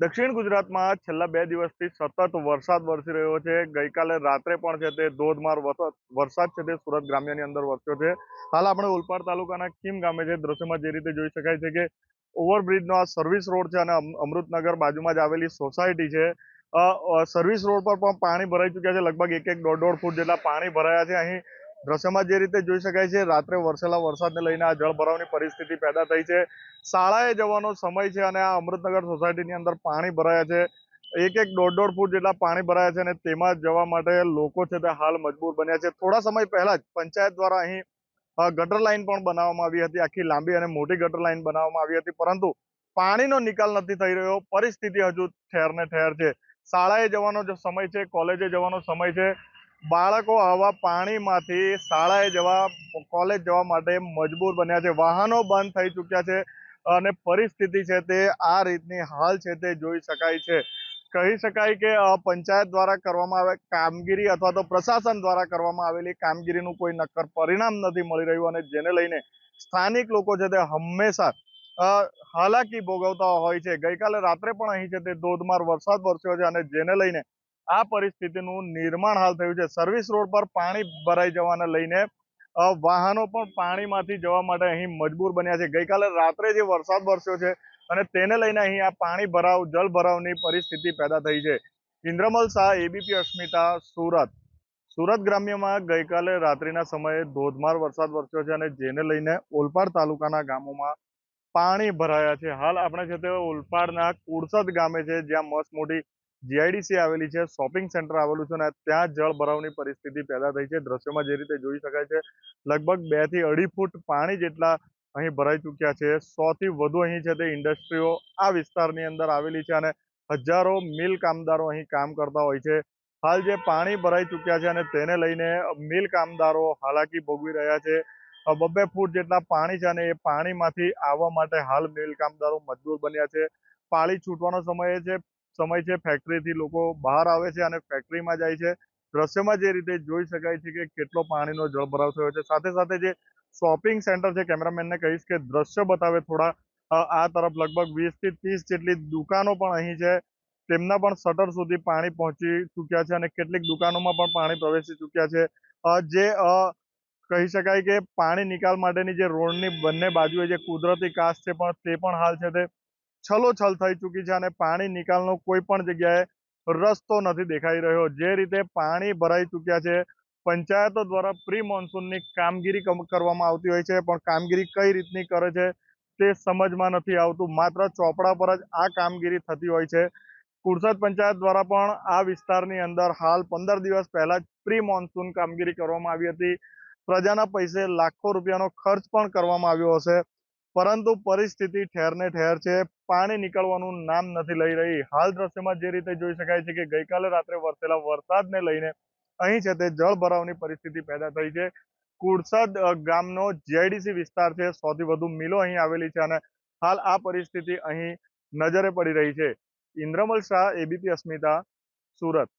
દક્ષિણ ગુજરાતમાં છેલ્લા બે દિવસથી સતત વરસાદ વરસી રહ્યો છે. ગઈકાલે રાત્રે પણ છે તે ધોધમાર વરસાદ છે તે સુરત ગ્રામ્યની અંદર વરસ્યો છે. હાલ આપણે ઓલપાડ તાલુકાના કીમ ગામે છે, દ્રશ્યમાં જે રીતે જોઈ શકાય છે કે ઓવરબ્રિજનો આ સર્વિસ રોડ છે અને અમ- અમૃતનગર બાજુમાં જ આવેલી સોસાયટી છે. સર્વિસ રોડ પર પણ પાણી ભરાઈ ચૂક્યા છે, લગભગ એક એક દોઢ દોઢ ફૂટ જેટલા પાણી ભરાયા છે. અહીં દ્રશ્યમાં જે રીતે જોઈ શકાય છે, રાત્રે વરસેલા વરસાદને લઈને આ જળભરાવની પરિસ્થિતિ પેદા થઈ છે. શાળાએ જવાનો સમય છે અને આ અમૃતનગર સોસાયટીની અંદર પાણી ભરાયા છે. એક એક દોઢ દોઢ ફૂટ જેટલા પાણી ભરાયા છે અને તેમાં જવા માટે લોકો છે તે હાલ મજબૂર બન્યા છે. થોડા સમય પહેલા જ પંચાયત દ્વારા અહીં ગટર લાઇન પણ બનાવવામાં આવી હતી. આખી લાંબી અને મોટી ગટર લાઇન બનાવવામાં આવી હતી. પરંતુ પાણીનો નિકાલ નથી થઈ રહ્યો. પરિસ્થિતિ હજુ ઠેર ને ઠેર છે. શાળાએ જવાનો જે સમય છે, કોલેજે જવાનો સમય છે. બાળકો આવા પાણીમાંથી શાળાએ જવા, કોલેજ જવા માટે મજબૂર બન્યા છે. વાહનો બંધ થઈ ચૂક્યા છે અને પરિસ્થિતિ છે તે આ રીતની હાલ છે તે જોઈ શકાય છે. કહી શકાય કે પંચાયત દ્વારા કરવામાં આવે, કામગીરી અથવા તો પ્રશાસન દ્વારા કરવામાં આવેલી કામગીરીનું કોઈ નક્કર પરિણામ નથી મળી રહ્યું અને જેને લઈને સ્થાનિક લોકો છે તે હંમેશા હાલાકી ભોગવતા હોય છે. ગઈકાલે રાત્રે પણ અહીં છે તે ધોધમાર વરસાદ વરસ્યો છે અને જેને લઈને આ પરિસ્થિતિનું નિર્માણ હાલ થયું છે. સર્વિસ રોડ પર પાણી ભરાઈ જવાને લઈને વાહનો પણ પાણીમાંથી જવા માટે અહીં મજબૂર બન્યા છે. ગઈકાલે રાત્રે જે વરસાદ વરસ્યો છે અને તેને લઈને અહીં આ પાણી ભરાવ, જળ ભરાવની પરિસ્થિતિ પેદા થઈ છે. Indramal Shah A B P Asmita, Surat. Surat ગ્રામ્યમાં ગઈકાલે રાત્રિના સમયે ધોધમાર વરસાદ વરસ્યો છે અને જેને લઈને ઓલપાડ તાલુકાના ગામોમાં પાણી ભરાયા છે. હાલ આપણે છે તે ઓલપાડના કુડસદ ગામે છે, જ્યાં મસ્ત મોટી જીઆઈડીસી આવેલી છે શોપિંગ સેન્ટર આવેલું છે અને ત્યાં જળ ભરાવની પરિસ્થિતિ પેદા થઈ છે. દ્રશ્યમાં જે રીતે જોઈ શકાય છે, લગભગ બેથી અઢી ફૂટ પાણી જેટલા અહીં ભરાઈ ચૂક્યા છે. સો થી વધુ અહીં છે તે ઇન્ડસ્ટ્રીઓ આ વિસ્તારની અંદર આવેલી છે અને હજારો મિલ કામદારો અહીં કામ કરતા હોય છે. હાલ જે પાણી ભરાઈ ચૂક્યા છે અને તેને લઈને મિલ કામદારો હાલાકી ભોગવી રહ્યા છે. બબ્બે ફૂટ જેટલા પાણી છે અને એ પાણીમાંથી આવવા માટે હાલ મિલ કામદારો મજબૂર બન્યા છે. પાળી છૂટવાનો સમય છે. સમય છે ફેક્ટરીથી લોકો બહાર આવે છે અને ફેક્ટરીમાં જાય છે. દ્રશ્યમાં જે રીતે જોઈ શકાય છે કે કેટલો પાણીનો જળભરાવ થયો છે. સાથે સાથે જે શોપિંગ સેન્ટર છે કેમેરામેનને કહીશ કે દ્રશ્ય બતાવે થોડા આ તરફ લગભગ વીસથી ત્રીસ જેટલી દુકાનો પણ અહીં છે. તેમના પણ શટર સુધી પાણી પહોંચી ચૂક્યા છે અને કેટલીક દુકાનોમાં પણ પાણી પ્રવેશી ચૂક્યા છે. જે કહી શકાય કે પાણી નિકાલ માટેની જે રોડની બંને બાજુએ જે કુદરતી કાચ છે પણ તે પણ હાલ છે તે છલોછલ થઈ ચૂકી છે અને પાણી નિકાલનો કોઈ પણ જગ્યાએ રસ્તો નથી દેખાઈ રહ્યો. જે રીતે પાણી ભરાઈ ચૂક્યા છે, પંચાયતો દ્વારા પ્રી મોન્સૂનની કામગીરી કમ- કરવામાં આવતી હોય છે, પણ કામગીરી કઈ રીતની કરે છે તે સમજમાં નથી આવતું. માત્ર ચોપડા પર જ આ કામગીરી થતી હોય છે. કુરસદ પંચાયત દ્વારા પણ આ વિસ્તારની અંદર હાલ પંદર દિવસ પહેલા જ પ્રી મોન્સૂન કામગીરી કરવામાં આવી હતી. પ્રજાના પૈસે લાખો રૂપિયાનો ખર્ચ પણ કરવામાં આવ્યો હશે. પરંતુ પરિસ્થિતિ ઠેર ને ઠેર છે. પાણી નીકળવાનું નામ નથી લઈ રહી. હાલ દ્રશ્યમાં જે રીતે જોઈ શકાય છે કે ગઈકાલે રાત્રે વરસેલા વરસાદને લઈને અહીં છે તે જળ ભરાવની પરિસ્થિતિ પેદા થઈ છે. કુડસદ ગામનો જેડીસી વિસ્તાર છે. સૌથી વધુ મિલો અહીં આવેલી છે અને હાલ આ પરિસ્થિતિ અહીં નજરે પડી રહી છે. Indramal Shah, A B P Asmita, Surat.